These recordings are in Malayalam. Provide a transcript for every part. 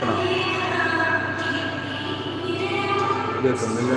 കേൾക്കണോ കേൾക്കുന്നില്ല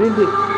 ആ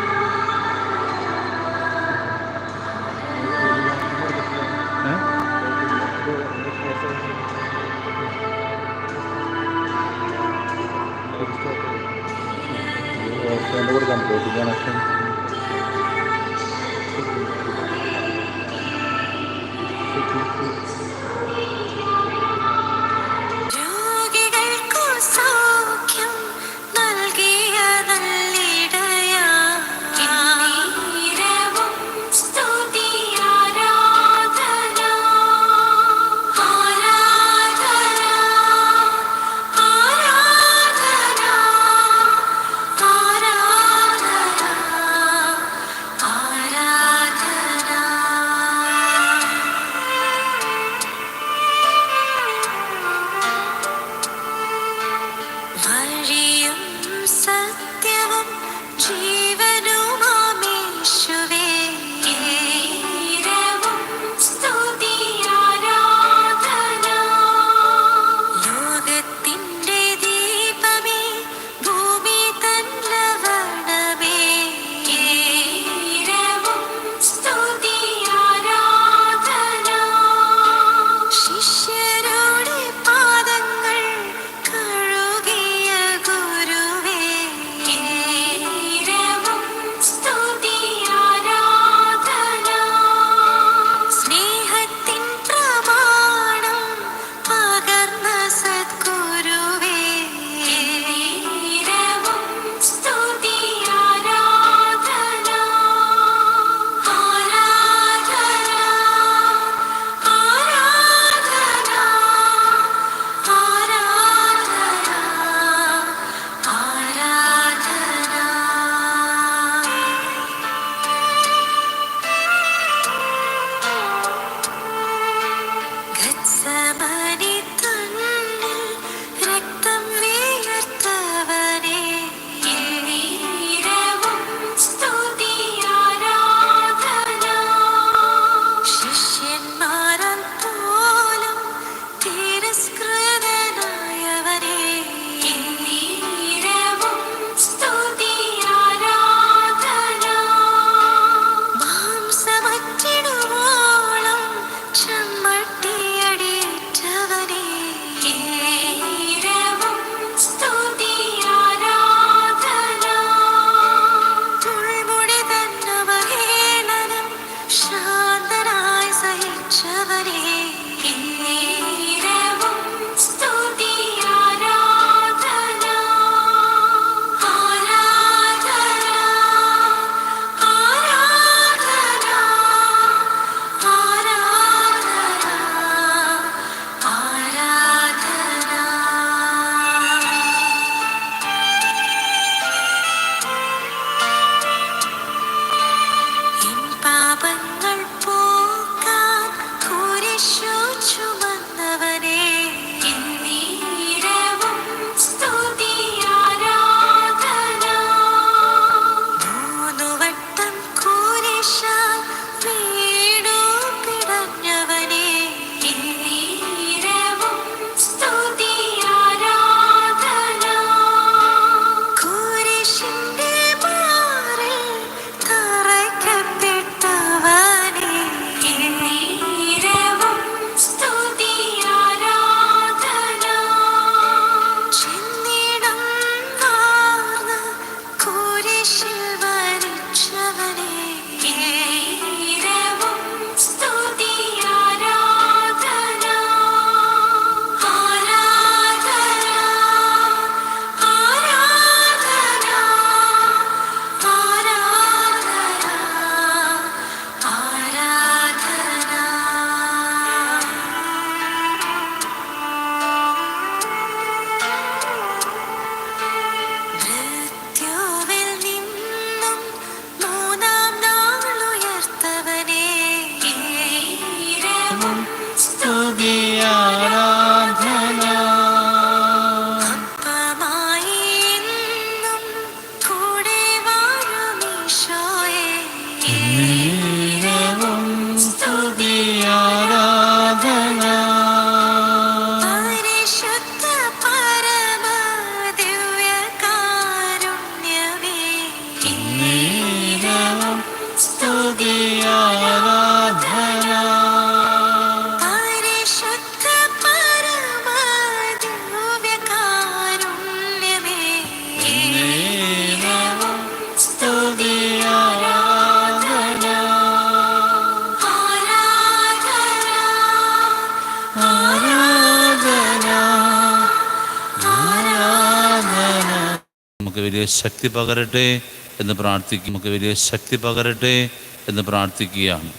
ശക്തി പകരട്ടെ എന്ന് പ്രാർത്ഥിക്കും. നമുക്ക് വലിയ ശക്തി പകരട്ടെ എന്ന് പ്രാർത്ഥിക്കുകയാണ്.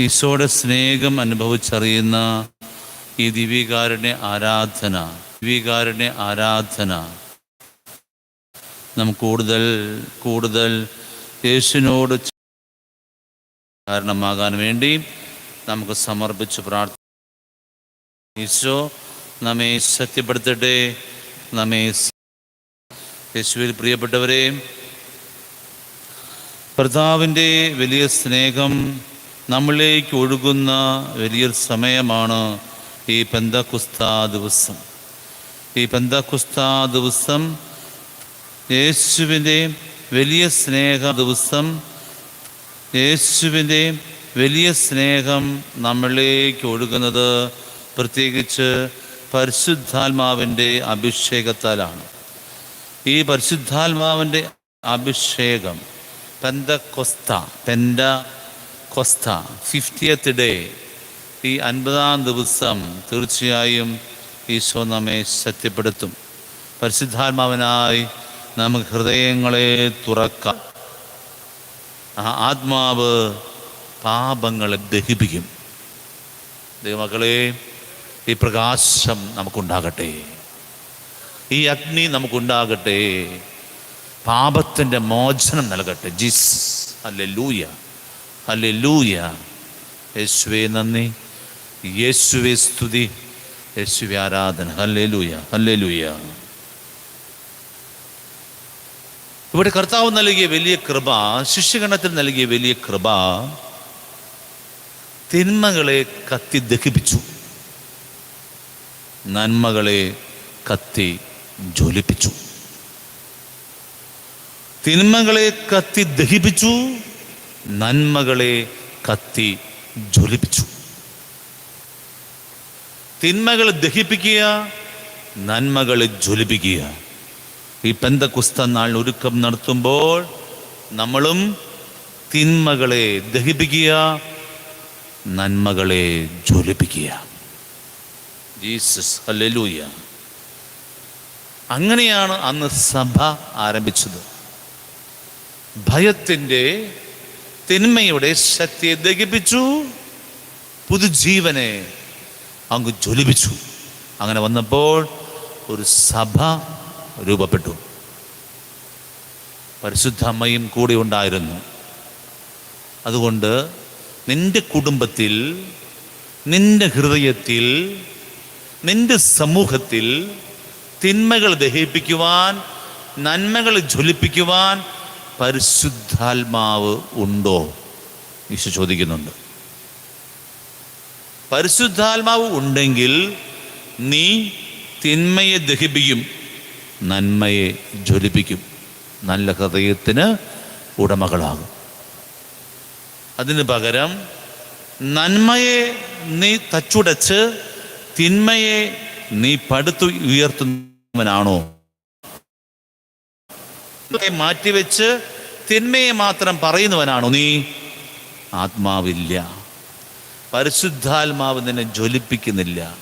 ഈശോയുടെ സ്നേഹം അനുഭവിച്ചറിയുന്ന ഈ ദിവ്യകാരുണ്യ ആരാധന ദിവ്യകാരുണ്യ ആരാധന. നാം കൂടുതൽ കൂടുതൽ യേശുവിനോട് കാരണമാകാൻ വേണ്ടി നമുക്ക് സമർപ്പിച്ച് പ്രാർത്ഥിക്കാം. ഈശോ നമ്മെ സത്യപ്പെടുത്തട്ടെ നമ്മെ യേശുവിൽ പ്രിയപ്പെട്ടവരെ കർത്താവിന്റെ വലിയ സ്നേഹം നമ്മളിലേക്ക് ഒഴുകുന്ന വലിയൊരു സമയമാണ് ഈ പെന്തക്കുസ്ത ദിവസം. ഈ പെന്തക്കുസ്ത ദിവസം യേശുവിന്റെ വലിയ സ്നേഹ ദിവസം യേശുവിന്റെ വലിയ സ്നേഹം നമ്മളിലേക്ക് ഒഴുകുന്നത് പ്രത്യേകിച്ച് പരിശുദ്ധാത്മാവിന്റെ അഭിഷേകത്താലാണ്. ഈ പരിശുദ്ധാത്മാവിന്റെ അഭിഷേകം പെന്ത കൊസ്ത പെന്ത കൊസ്ത ഫിഫ്റ്റിയത്ത് ഡേ ഈ അൻപതാം ദിവസം തീർച്ചയായും ഈശോ നമ്മെ സത്യപ്പെടുത്തും പരിശുദ്ധാത്മാവിനായി നമുക്ക് ഹൃദയങ്ങളെ തുറക്കാം. ആത്മാവ് പാപങ്ങളെ ദഹിപ്പിക്കും. ദൈവമക്കളെ ഈ പ്രകാശം നമുക്കുണ്ടാകട്ടെ. ഈ അഗ്നി നമുക്കുണ്ടാകട്ടെ. പാപത്തിന്റെ മോചനം നൽകട്ടെ. ജിസ് അല്ലെ ലൂയ അല്ലെ ലൂയ യേശുവേ നന്ദി. യേശുവെ സ്തുതി. യേശുവെ ആരാധന. അല്ലേ ലൂയ അല്ലേ ലൂയ ഇവിടെ കർത്താവ് നൽകിയ വലിയ കൃപ ശിഷ്യഗണത്തിൽ നൽകിയ വലിയ കൃപ തിന്മകളെ കത്തി ദഹിപ്പിച്ചു. നന്മകളെ കത്തി ജ്വലിപ്പിച്ചു. തിന്മകളെ കത്തി ദഹിപ്പിച്ചു നന്മകളെ കത്തി ജ്വലിപ്പിച്ചു. തിന്മകൾ ദഹിപ്പിക്കുക നന്മകളെ ജ്വലിപ്പിക്കുക. ഈ പെന്തക്കുസ്ത നാൾ ഒരുക്കം നടത്തുമ്പോൾ നമ്മളും തിന്മകളെ ദഹിപ്പിക്കുക നന്മകളെ ജ്വലിപ്പിക്കുക. Jesus hallelujah. അങ്ങനെയാണ് അന്ന് സഭ ആരംഭിച്ചത്. ഭയത്തിന്റെ തിന്മയുടെ ശക്തിയെ ദഹിപ്പിച്ചു. പുതുജീവനെ അങ്ങ് ജ്വലിപ്പിച്ചു. അങ്ങനെ വന്നപ്പോൾ ഒരു സഭ രൂപപ്പെട്ടു. പരിശുദ്ധ അമ്മയും കൂടെ ഉണ്ടായിരുന്നു. അതുകൊണ്ട് നിന്റെ കുടുംബത്തിൽ നിന്റെ ഹൃദയത്തിൽ നിന്റെ സമൂഹത്തിൽ തിന്മകൾ ദഹിപ്പിക്കുവാൻ നന്മകൾ ജ്വലിപ്പിക്കുവാൻ പരിശുദ്ധാത്മാവ് ഉണ്ടോ? ഈശോ ചോദിക്കുന്നുണ്ട്. പരിശുദ്ധാത്മാവ് ഉണ്ടെങ്കിൽ നീ തിന്മയെ ദഹിപ്പിക്കും നന്മയെ ജ്വലിപ്പിക്കും നല്ല ഹൃദയത്തിന് ഉടമകളാകും. അതിന് പകരം നന്മയെ നീ തച്ചുടച്ച് തിന്മയെ നീ പടുത്തു ഉയർത്തുന്നവനാണോ തിന്മയെ മാറ്റിവെച്ച് തിന്മയെ മാത്രം പറയുന്നവനാണോ നീ? ആത്മാവില്ല. പരിശുദ്ധാത്മാവ് നിന്നെ ജ്വലിപ്പിക്കുന്നില്ല.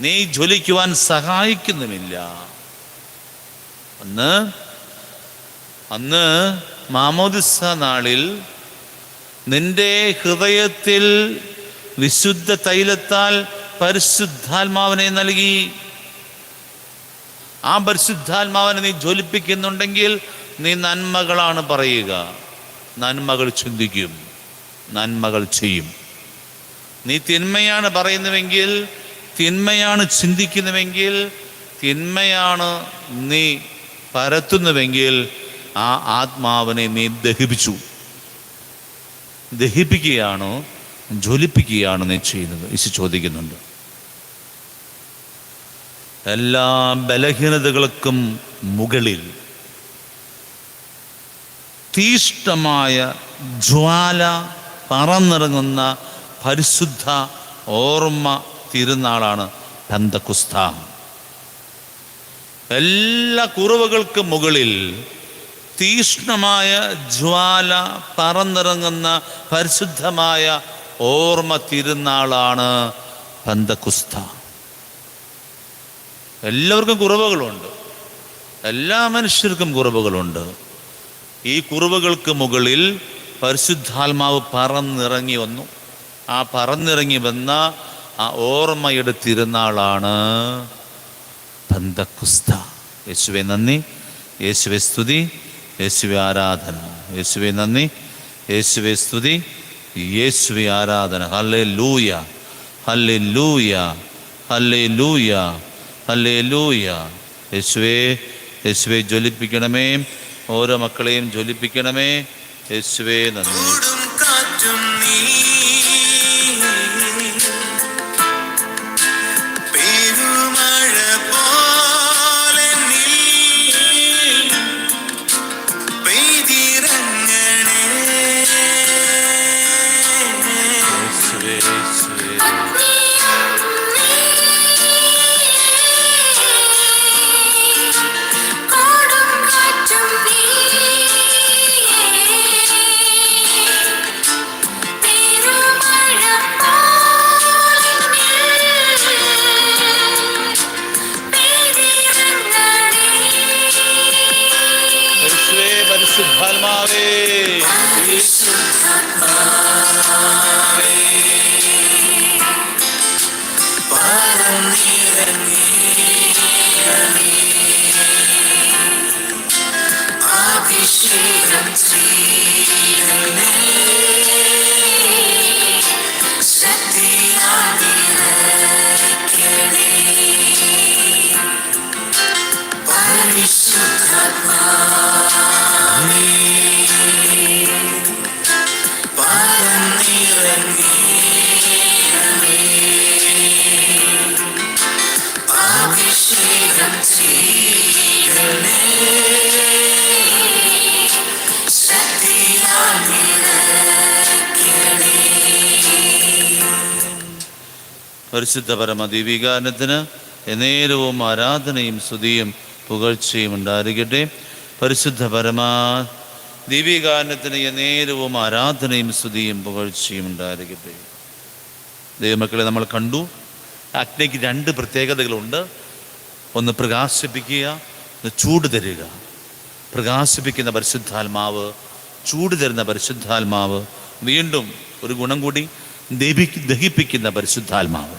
നീ ജ്വലിക്കുവാൻ സഹായിക്കുന്നുമില്ല. അന്ന് അന്ന് മാമോദിസ നാളിൽ നിന്റെ ഹൃദയത്തിൽ വിശുദ്ധ തൈലത്താൽ പരിശുദ്ധാത്മാവിനെ നൽകി. ആ പരിശുദ്ധാത്മാവിനെ നീ ജ്വലിപ്പിക്കുന്നുണ്ടെങ്കിൽ നീ നന്മകളാണ് പറയുക. നന്മകൾ ചിന്തിക്കും. നന്മകൾ ചെയ്യും. നീ തിന്മയാണ് പറയുന്നുവെങ്കിൽ തിന്മയാണ് ചിന്തിക്കുന്നുവെങ്കിൽ തിന്മയാണ് നീ പരത്തുന്നുവെങ്കിൽ ആ ആത്മാവിനെ നീ ദഹിപ്പിച്ചു. ദഹിപ്പിക്കുകയാണോ ജ്വലിപ്പിക്കുകയാണോ നീ ചെയ്യുന്നത്. യേശു ചോദിക്കുന്നുണ്ട്. എല്ലാ ബലഹീനതകൾക്കും മുകളിൽ തീഷ്ണമായ ജ്വാല പറന്നിറങ്ങുന്ന പരിശുദ്ധ ഓർമ്മ തിരുനാളാണ് പന്തകുസ്ത എല്ലാ കുറവുകൾക്കും മുകളിൽ തീഷ്ണമായ ജ്വാല പറന്നിറങ്ങുന്ന പരിശുദ്ധമായ ഓർമ്മ തിരുനാളാണ് പന്തക്കുസ്ത. എല്ലാവർക്കും കുറവുകളുണ്ട്. എല്ലാ മനുഷ്യർക്കും കുറവുകളുണ്ട്. ഈ കുറവുകൾക്ക് മുകളിൽ പരിശുദ്ധാത്മാവ് പറന്നിറങ്ങി വന്നു. ആ പറന്നിറങ്ങി വന്ന ആ ഓർമ്മയുടെ തിരുനാളാണ് പന്തക്കുസ്ത യേശുവെ നന്ദി. യേശുവെ സ്തുതി. യേശുവെ ആരാധന. യേശുവെ നന്ദി. യേശുവെ സ്തുതി. യേശുവെ ആരാധന. ഹല്ലേ ലൂയ ഹല്ലേ ലൂയ ഹല്ലേ ലൂയ ഹല്ലേ ലൂയ യേശുവേ യേശുവെ ജ്വലിപ്പിക്കണമേ. ഓരോ മക്കളെയും ജ്വലിപ്പിക്കണമേ. യേശുവേ നന്ദി. see the name. പരിശുദ്ധ പരമ ദീപികാനത്തിന് എന്നേരവും ആരാധനയും സ്തുതിയും പുകഴ്ചയും ഉണ്ടായിരിക്കട്ടെ. പരിശുദ്ധ പരമാ ദീപികാനത്തിന് എന്നേരവും ആരാധനയും സ്തുതിയും പുകഴ്ചയും ഉണ്ടായിരിക്കട്ടെ. ദൈവമക്കളെ നമ്മൾ കണ്ടു അഗ്നിക്ക് രണ്ട് പ്രത്യേകതകളുണ്ട്. ഒന്ന് പ്രകാശിപ്പിക്കുക ഒന്ന് ചൂട് തരിക. പ്രകാശിപ്പിക്കുന്ന പരിശുദ്ധാത്മാവ് ചൂട് തരുന്ന പരിശുദ്ധാത്മാവ് വീണ്ടും ഒരു ഗുണം കൂടി ദഹി ദഹിപ്പിക്കുന്ന പരിശുദ്ധാത്മാവ്.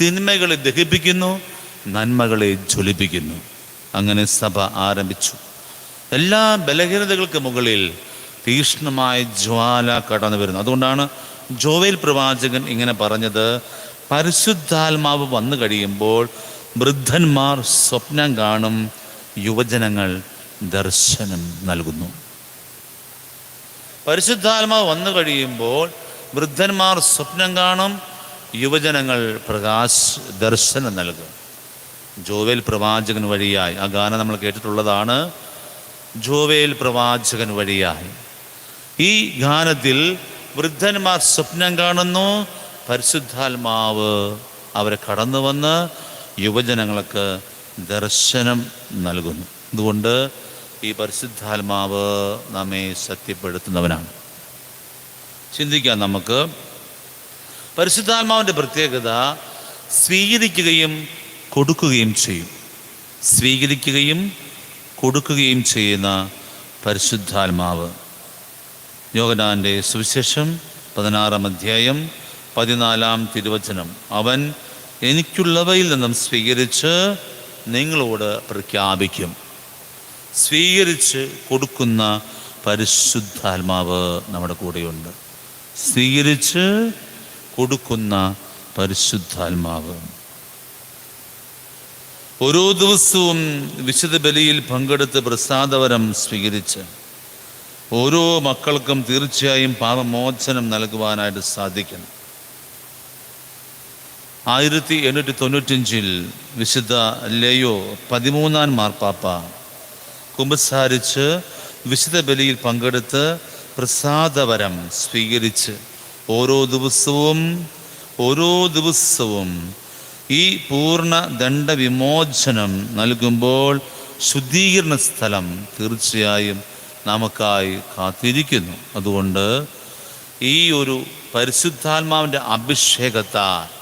തിന്മകളെ ദഹിപ്പിക്കുന്നു നന്മകളെ ജ്വലിപ്പിക്കുന്നു. അങ്ങനെ സഭ ആരംഭിച്ചു. എല്ലാ ബലഹീനതകൾക്ക് മുകളിൽ തീക്ഷ്ണമായ ജ്വാല കടന്നു വരുന്നു. അതുകൊണ്ടാണ് ജോവേൽ പ്രവാചകൻ ഇങ്ങനെ പറഞ്ഞത് പരിശുദ്ധാത്മാവ് വന്നു കഴിയുമ്പോൾ വൃദ്ധന്മാർ സ്വപ്നം കാണും യുവജനങ്ങൾ ദർശനം നൽകുന്നു. പരിശുദ്ധാത്മാവ് വന്നു കഴിയുമ്പോൾ വൃദ്ധന്മാർ സ്വപ്നം കാണും യുവജനങ്ങൾ പ്രകാശ് ദർശനം നൽകും. ജോവേൽ പ്രവാചകൻ വഴിയായി. ആ ഗാനം നമ്മൾ കേട്ടിട്ടുള്ളതാണ്. ജോവേൽ പ്രവാചകൻ വഴിയായി. ഈ ഗാനത്തിൽ വൃദ്ധന്മാർ സ്വപ്നം കാണുന്നു പരിശുദ്ധാത്മാവ് അവരെ കടന്നു വന്ന് യുവജനങ്ങൾക്ക് ദർശനം നൽകുന്നു. അതുകൊണ്ട് ഈ പരിശുദ്ധാത്മാവ് നമ്മെ സത്യപ്പെടുത്തുന്നവനാണ്. ചിന്തിക്കാം നമുക്ക്. പരിശുദ്ധാത്മാവിന്റെ പ്രത്യേകത സ്വീകരിക്കുകയും കൊടുക്കുകയും ചെയ്യും. സ്വീകരിക്കുകയും കൊടുക്കുകയും ചെയ്യുന്ന പരിശുദ്ധാത്മാവ്. യോഗനാന്റെ സുവിശേഷം പതിനാറാം അധ്യായം പതിനാലാം തിരുവചനം. അവൻ എനിക്കുള്ളവയിൽ നിന്നും സ്വീകരിച്ച് നിങ്ങളോട് പ്രഖ്യാപിക്കും. സ്വീകരിച്ച് കൊടുക്കുന്ന പരിശുദ്ധാത്മാവ് നമ്മുടെ കൂടെയുണ്ട്. സ്വീകരിച്ച് കൊടുക്കുന്ന പരിശുദ്ധാത്മാവ്. ഓരോ ദിവസവും വിശുദ്ധ ബലിയിൽ പങ്കെടുത്ത് പ്രസാദവരം സ്വീകരിച്ച് ഓരോ മക്കൾക്കും തീർച്ചയായും പാപമോചനം നൽകുവാനായിട്ട് സാധിക്കണം. ആയിരത്തി എണ്ണൂറ്റി തൊണ്ണൂറ്റഞ്ചിൽ വിശുദ്ധ ലയോ പതിമൂന്നാം മാർപ്പാപ്പ കുമ്പസാരിച്ച് വിശുദ്ധ ബലിയിൽ പങ്കെടുത്ത് പ്രസാദവരം സ്വീകരിച്ച് ഓരോ ദിവസവും ഓരോ ദിവസവും ഈ പൂർണ ദണ്ഡവിമോചനം നൽകുമ്പോൾ ശുദ്ധീകരണ സ്ഥലം തീർച്ചയായും നമുക്കായി കാത്തിരിക്കുന്നു. അതുകൊണ്ട് ഈ ഒരു പരിശുദ്ധാത്മാവിന്റെ അഭിഷേകത്താൽ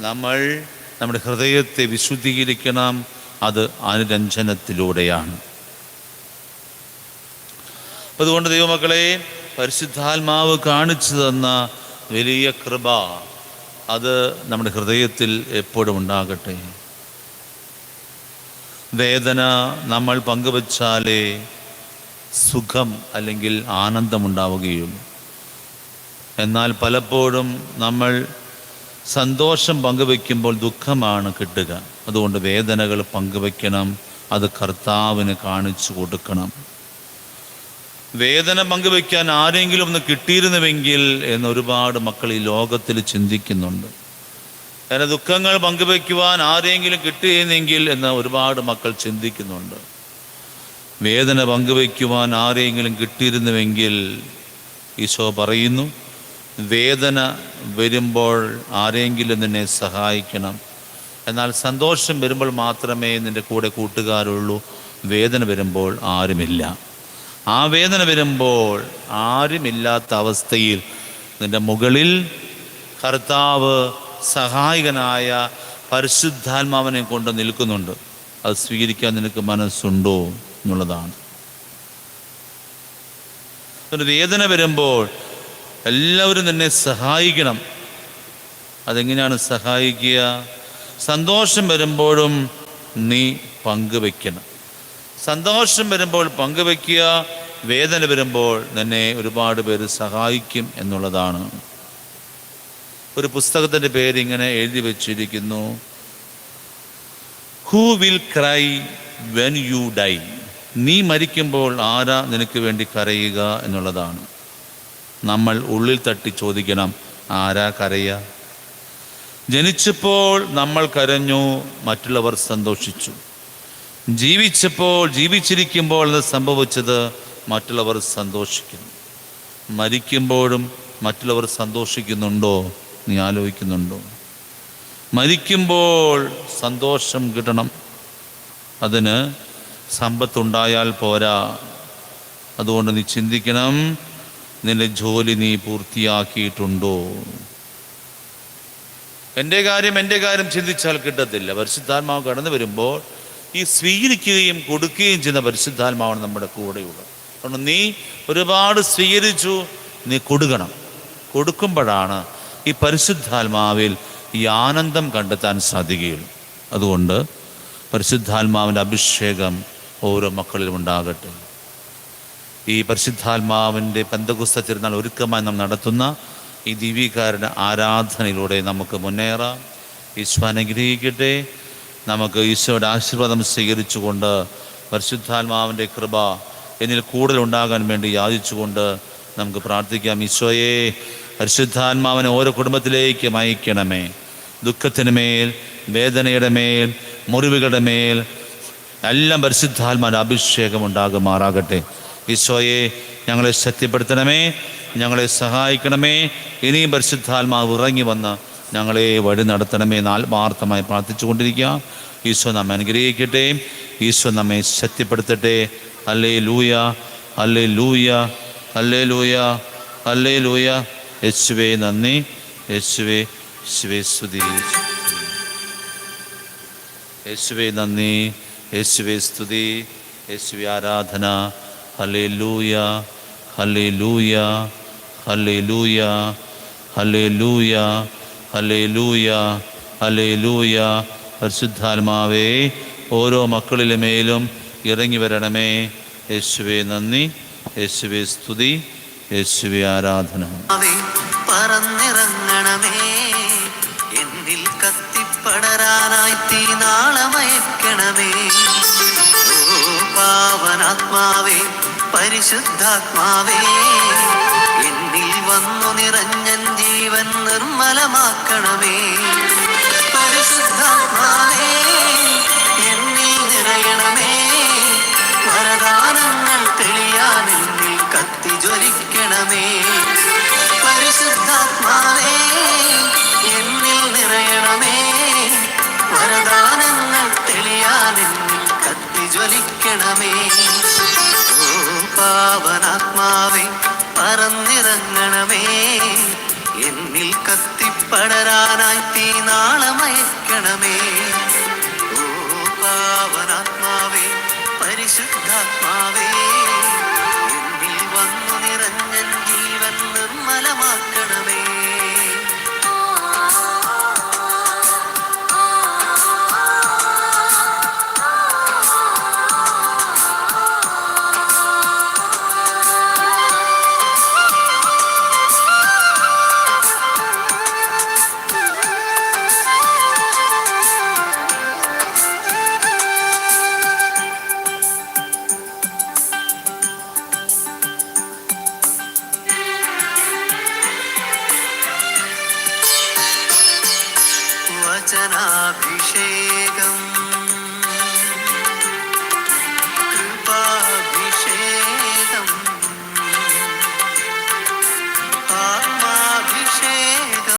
നമ്മൾ നമ്മുടെ ഹൃദയത്തെ വിശുദ്ധീകരിക്കണം. അത് അനുരഞ്ജനത്തിലൂടെയാണ്. അതുകൊണ്ട് ദൈവമക്കളെ പരിശുദ്ധാത്മാവ് കാണിച്ചു തന്ന വലിയ കൃപ അത് നമ്മുടെ ഹൃദയത്തിൽ എപ്പോഴും ഉണ്ടാകട്ടെ. വേദന നമ്മൾ പങ്കുവച്ചാലേ സുഖം അല്ലെങ്കിൽ ആനന്ദമുണ്ടാവുകയുള്ളൂ എന്നാൽ പലപ്പോഴും നമ്മൾ സന്തോഷം പങ്കുവെക്കുമ്പോൾ ദുഃഖമാണ് കിട്ടുക. അതുകൊണ്ട് വേദനകൾ പങ്കുവെക്കണം അത് കർത്താവിന് കാണിച്ചു കൊടുക്കണം. വേദന പങ്കുവെക്കാൻ ആരെങ്കിലും ഒന്ന് കിട്ടിയിരുന്നുവെങ്കിൽ എന്ന് ഒരുപാട് മക്കൾ ഈ ലോകത്തിൽ ചിന്തിക്കുന്നുണ്ട്. അങ്ങനെ ദുഃഖങ്ങൾ പങ്കുവെക്കുവാൻ ആരെങ്കിലും കിട്ടിയിരുന്നെങ്കിൽ എന്ന് ഒരുപാട് മക്കൾ ചിന്തിക്കുന്നുണ്ട്. വേദന പങ്കുവെക്കുവാൻ ആരെങ്കിലും കിട്ടിയിരുന്നുവെങ്കിൽ ഈശോ പറയുന്നു വേദന വരുമ്പോൾ ആരെങ്കിലും നിന്നെ സഹായിക്കണം. എന്നാൽ സന്തോഷം വരുമ്പോൾ മാത്രമേ നിന്റെ കൂടെ കൂട്ടുകാരുള്ളൂ. വേദന വരുമ്പോൾ ആരുമില്ല. ആ വേദന വരുമ്പോൾ ആരുമില്ലാത്ത അവസ്ഥയിൽ നിന്റെ മുകളിൽ കർത്താവ് സഹായകനായ പരിശുദ്ധാത്മാവനെ കൊണ്ട് നിൽക്കുന്നുണ്ട്. അത് സ്വീകരിക്കാൻ നിനക്ക് മനസ്സുണ്ടോ എന്നുള്ളതാണ്. ഒരു വേദന വരുമ്പോൾ എല്ലാവരും നിന്നെ സഹായിക്കണം. അതെങ്ങനെയാണ് സഹായിക്കുക? സന്തോഷം വരുമ്പോഴും നീ പങ്കുവെക്കണം സന്തോഷം വരുമ്പോൾ പങ്കുവെക്കുക വേദന വരുമ്പോൾ നിന്നെ ഒരുപാട് പേര് സഹായിക്കും എന്നുള്ളതാണ്. ഒരു പുസ്തകത്തിന്റെ പേരിങ്ങനെ എഴുതി വച്ചിരിക്കുന്നു. Who will cry when you die നീ മരിക്കുമ്പോൾ ആരാ നിനക്ക് വേണ്ടി കരയുക എന്നുള്ളതാണ്. നമ്മൾ ഉള്ളിൽ തട്ടി ചോദിക്കണം ആരാ കരയുക ജനിച്ചപ്പോൾ നമ്മൾ കരഞ്ഞു മറ്റുള്ളവർ സന്തോഷിച്ചു. ജീവിച്ചപ്പോൾ ജീവിച്ചിരിക്കുമ്പോൾ അത് സംഭവിച്ചത് മറ്റുള്ളവർ സന്തോഷിക്കുന്നു. മരിക്കുമ്പോഴും മറ്റുള്ളവർ സന്തോഷിക്കുന്നുണ്ടോ നീ ആലോചിക്കുന്നുണ്ടോ? മരിക്കുമ്പോൾ സന്തോഷം കിട്ടണം. അതിന് സമ്പത്തുണ്ടായാൽ പോരാ. അതുകൊണ്ട് നീ ചിന്തിക്കണം നിന്റെ ജോലി നീ പൂർത്തിയാക്കിയിട്ടുണ്ടോ? എന്റെ കാര്യം എന്റെ കാര്യം ചിന്തിച്ചാൽ കിട്ടത്തില്ല. പരിശുദ്ധാത്മാവ് കടന്നു വരുമ്പോൾ ഈ സ്വീകരിക്കുകയും കൊടുക്കുകയും ചെയ്യുന്ന പരിശുദ്ധാത്മാവാണ് നമ്മുടെ കൂടെയുള്ളത്. അതുകൊണ്ട് നീ ഒരുപാട് സ്വീകരിച്ചു നീ കൊടുക്കണം. കൊടുക്കുമ്പോഴാണ് ഈ പരിശുദ്ധാത്മാവിൽ ഈ ആനന്ദം കണ്ടെത്താൻ സാധിക്കുകയുള്ളൂ. അതുകൊണ്ട് പരിശുദ്ധാത്മാവിന്റെ അഭിഷേകം ഓരോ മക്കളിലും ഉണ്ടാകട്ടെ. ഈ പരിശുദ്ധാത്മാവിന്റെ പന്തകുസ്ത തിരുനാൾ ഒരുക്കമായി നാം നടത്തുന്ന ഈ ദിവ്യകാരുടെ ആരാധനയിലൂടെ നമുക്ക് മുന്നേറാം. ഈശോ അനുഗ്രഹിക്കട്ടെ. നമുക്ക് ഈശോയുടെ ആശീർവാദം സ്വീകരിച്ചുകൊണ്ട് പരിശുദ്ധാത്മാവിന്റെ കൃപ എന്നിൽ കൂടുതൽ ഉണ്ടാകാൻ വേണ്ടി യാചിച്ചുകൊണ്ട് നമുക്ക് പ്രാർത്ഥിക്കാം. ഈശോയെ പരിശുദ്ധാത്മാവിനെ ഓരോ കുടുംബത്തിലേക്കും അയക്കണമേ. ദുഃഖത്തിന് മേൽ വേദനയുടെ മേൽ മുറിവുകളുടെ മേൽ എല്ലാം പരിശുദ്ധാത്മാവിന്റെ അഭിഷേകം ഉണ്ടാകുമാറാകട്ടെ. ഈശോയെ ഞങ്ങളെ ശക്തിപ്പെടുത്തണമേ ഞങ്ങളെ സഹായിക്കണമേ. ഇനിയും പരിശുദ്ധാത്മാവ് ഇറങ്ങി വന്ന് ഞങ്ങളെ വഴി നടത്തണമേ എന്ന് ആത്മാർത്ഥമായി പ്രാർത്ഥിച്ചുകൊണ്ടിരിക്കുക. ഈശോ നമ്മെ അനുഗ്രഹിക്കട്ടെ. ഈശോ നമ്മെ ശക്തിപ്പെടുത്തട്ടെ. അല്ലേ ലൂയ അല്ലേ ലൂയ അല്ലേ ലൂയ അല്ലേ ലൂയ യേശുവേ നന്ദി. യേശുവേ ശിവേ സ്തുതി. യേശുവേ നന്ദി. യേശുവേ സ്തുതി. യേശുവേ ആരാധന. ഹലേ ലൂയ ഹലേ ലൂയ ഹലേ ലൂയ ഹലേ ലൂയ ഹലേ ലൂയ ഹലേ പരിശുദ്ധാത്മാവേ ഓരോ മക്കളിലെ മേലും ഇറങ്ങി വരണമേ. യേശുവെ നന്ദി യേശുവെ സ്തുതി യേശുവെ ആരാധന. പറന്നിറങ്ങണമേ. തീനാളമയക്കണമേ ഓ പരിശുദ്ധാത്മാവേ. എന്നിൽ വന്നു നിറഞ്ഞൻ ജീവൻ നിർമ്മലമാക്കണമേ. പരിശുദ്ധാത്മാവേ എന്നിൽ നിറയണമേ. വരദാനങ്ങൾ തെളിയാൻ എന്നിൽ കത്തി ജ്വലിക്കണമേ പരിശുദ്ധാത്മാവേ എന്നിൽ നിറയണമേ. വരദാനങ്ങൾ തെളിയാൻ എന്നിൽ കത്തി ജ്വലിക്കണമേ പാവനാത്മാവേ പറന്നിറങ്ങണമേ. എന്നിൽ കത്തിപ്പടരാനായി തീനാളമയക്കണമേ ഓ പാവനാത്മാവേ പരിശുദ്ധാത്മാവേ എന്നിൽ വന്നു നിറഞ്ഞൻ ജീവൻ നിർമ്മലമാക്കണമേ.